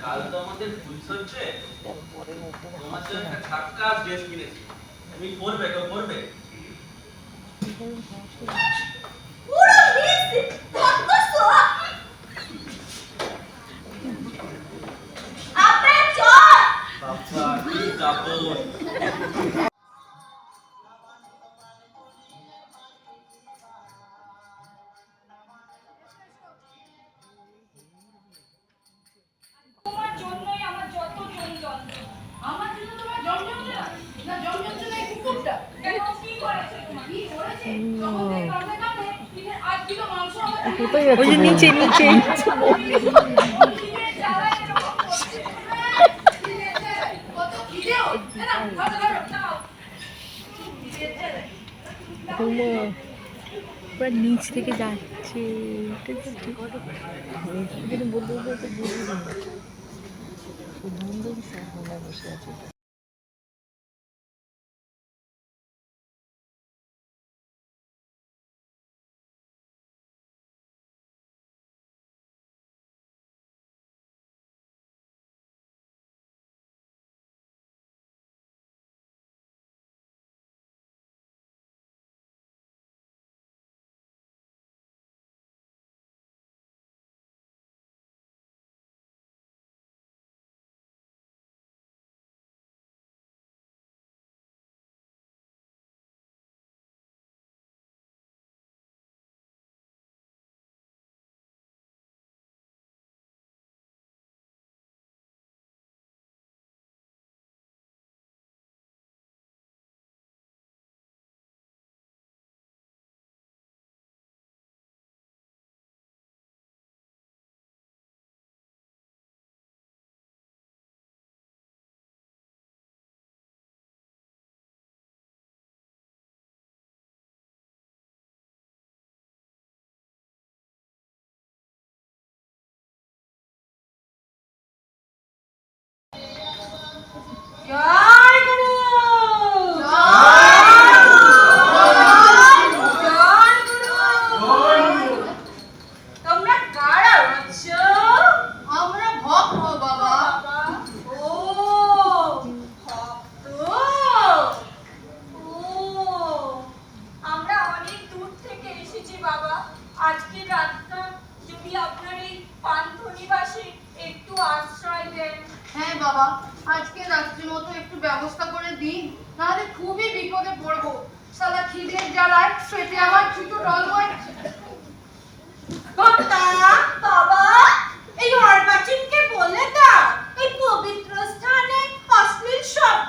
কাল তো আমাদের ফুল সঞ্চে তোমার জন্য একটা ধাক্কা ড্রেস কিনেছি তুমি পরবে কেউ পরবে পুরো দিয়েছি আপনার চল বাবা কি ওই যে নিচে নিচে নিচ থেকে যাচ্ছে। বন্ধু বন্ধু বসে আছে। আত্মা যদি আপনার এই পান্থ নিবাসে একটু আশ্রয় দেন। হ্যাঁ বাবা আজকে রাত্রির মতো একটু ব্যবস্থা করে দিন নাহলে খুবই বিপদে পড়ব। সালা খিদের জ্বালায় পেটে আমার ছুটো রল বাবা এই বলে দাও এই পবিত্র স্থানে অশ্লীল শব্দ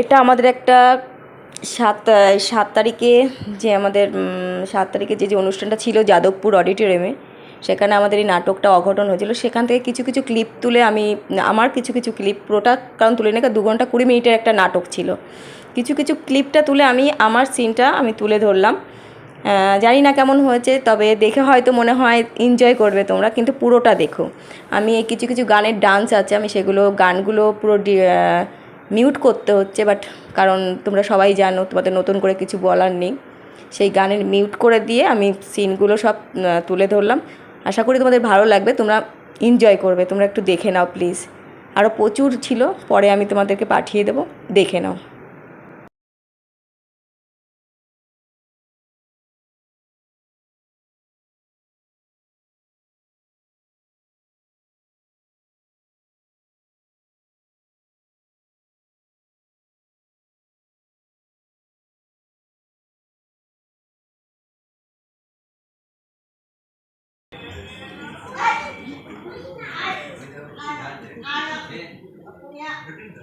এটা আমাদের একটা সাত সাত তারিখে যে আমাদের সাত তারিখে যে যে অনুষ্ঠানটা ছিল যাদবপুর অডিটোরিয়ামে সেখানে আমাদের এই নাটকটা অঘটন হয়েছিল। সেখান থেকে কিছু কিছু ক্লিপ তুলে আমি, আমার কিছু কিছু ক্লিপ পুরোটা কারণ তুলে নিয়ে দু ঘণ্টা কুড়ি মিনিটের একটা নাটক ছিল। কিছু কিছু ক্লিপটা তুলে আমি, আমার সিনটা আমি তুলে ধরলাম। জানি না কেমন হয়েছে, তবে দেখে হয়তো মনে হয় এনজয় করবে তোমরা, কিন্তু পুরোটা দেখো। আমি কিছু কিছু গানের ডান্স আছে, আমি সেগুলো, গানগুলো পুরো মিউট করতে হচ্ছে বাট কারণ তোমরা সবাই জানো, তোমাদের নতুন করে কিছু বলার নেই। সেই গানের মিউট করে দিয়ে আমি সিনগুলো সব তুলে ধরলাম। আশা করি তোমাদের ভালো লাগবে, তোমরা এনজয় করবে। তোমরা একটু দেখে নাও প্লিজ আরও প্রচুর ছিল, পরে আমি তোমাদেরকে পাঠিয়ে দেবো, দেখে নাও।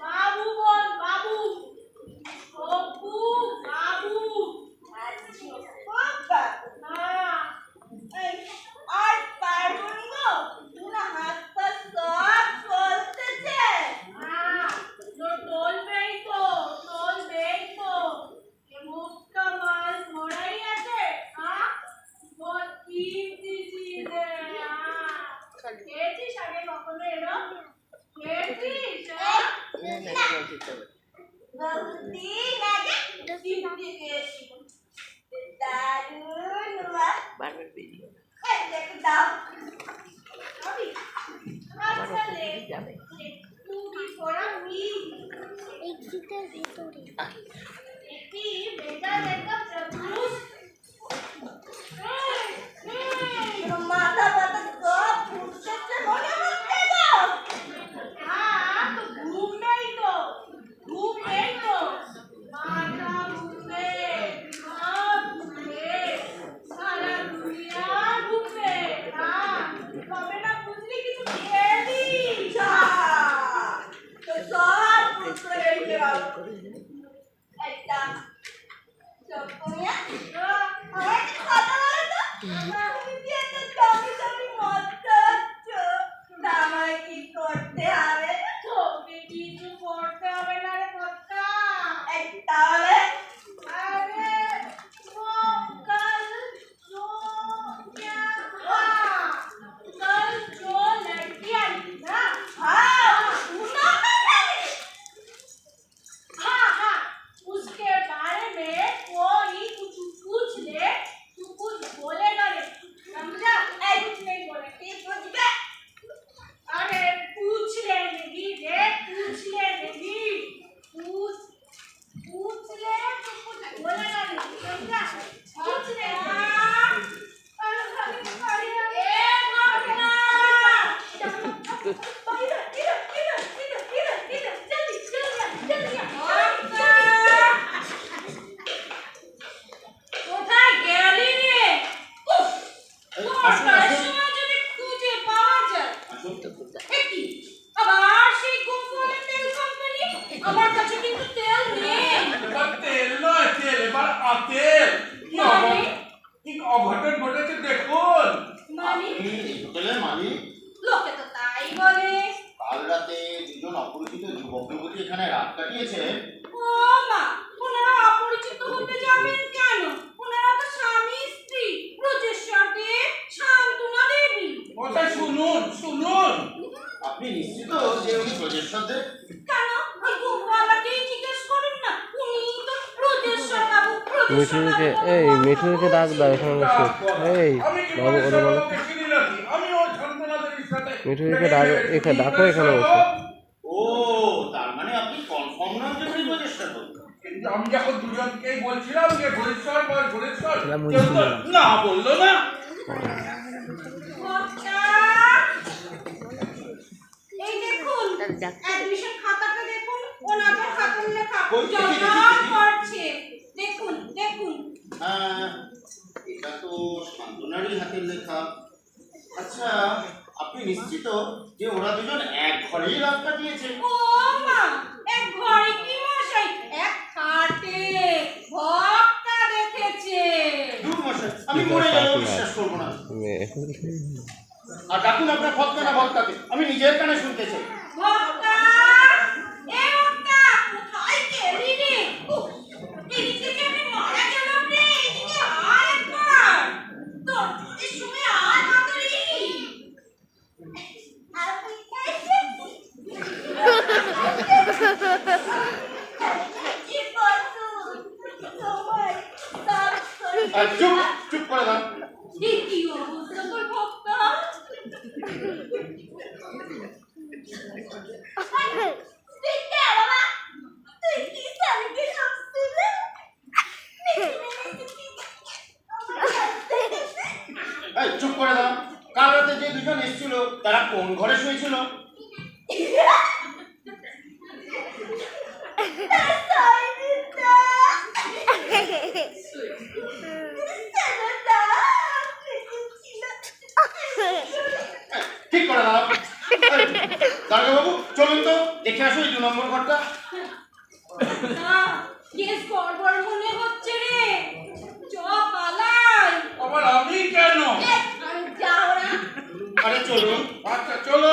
বাবু বল বাবু অপু বাবু হ্যাঁ আর পারব গো না হাত পা সব চলতেছে হ্যাঁ তো চলবেই তো চলবেই তো এ মুখটা মাছ মরাই আছে হ্যাঁ তোর তিন দিদিরে হ্যাঁ খেয়েছিস আগে কখনো এরম খেয়েছিস হ্যাঁ? বহুদিন আগে দিল্লি গেছি দারুণ এই দেখো দাও আমি আসলে একটু বিফোরা মি একটি বেটা বেটা প্রভুষ মালিক লোকে তো তাই বলে। কাল রাতে দুজন অপরিচিত যুবক যুবতী এখানে রাত কাটিয়েছেন ও মা ওনারা অপরিচিত হতে যাবেন কেন? ওনারা তো স্বামী স্ত্রী। ব্রজেশ্বর দেব শান্তনা দেবী। ওটা শুনুন শুনুন। আপনি নিশ্চিত যে উনি প্রজেশ্বর দেব কেন? ওই গোপওয়ালাকেই জিজ্ঞেস করুন না। উনি তো ব্রজেশ্বর বাবু ব্রজেশ্বর এই মিঠুকে ডাক দাও এখানে এই বাবু ওটা বলো পরিষ্কার দেখিনি নাকি? আমি ওই শান্তনা দেবীর সাথে মিঠুকে ডাক এখানে ডাকো এখানে বসে। ও তার মানে আপনি কনফার্ম নন যে প্রজেশ্বর দেব আমি যখন দুজনকেই বলছিলাম যে। না বলল না। এই দেখুন অ্যাডমিশন খাতাটা দেখুন ওনাদের লেখা। করছে। দেখুন এটা তো শান্তনারই হাতের লেখা। নিশ্চিত যে ওরা দুজন এক ঘরেই রাত দিয়েছে। ও মা এক ঘরে কি মশাই? এক খাটে ভক্তা দেখেছে। দূর মশাই আমি মরে গেলেও বিশ্বাস করব না। আর ডাকুন আপনার ভক্ত না ভক্তাকে আমি নিজের কানে শুনতে চাই ভক্তা এ ভক্তা কোথায় গেলি রে উফ, এদিকে যে আমি মারা গেলাম রে এদিকে আয় একবার তোর তোদের সময় আয় তাড়াতাড়ি কি বলছো তোমার আর চুপ চুপ করে দাও এই কি অবস্থা তোর ভক্তা তুই কে বাবা তুই কি সালকে হাসছিলে এই চুপ করে দাও কাল রাতে যে দুজন এসেছিল, তারা কোন ঘরে শুয়েছিল? ঠিক করে দাও বাবু চলুন তো, দেখে আসো দু নম্বর ঘরটা। না হচ্ছে আবার আমি কেন? আরে চলুন আচ্ছা চলো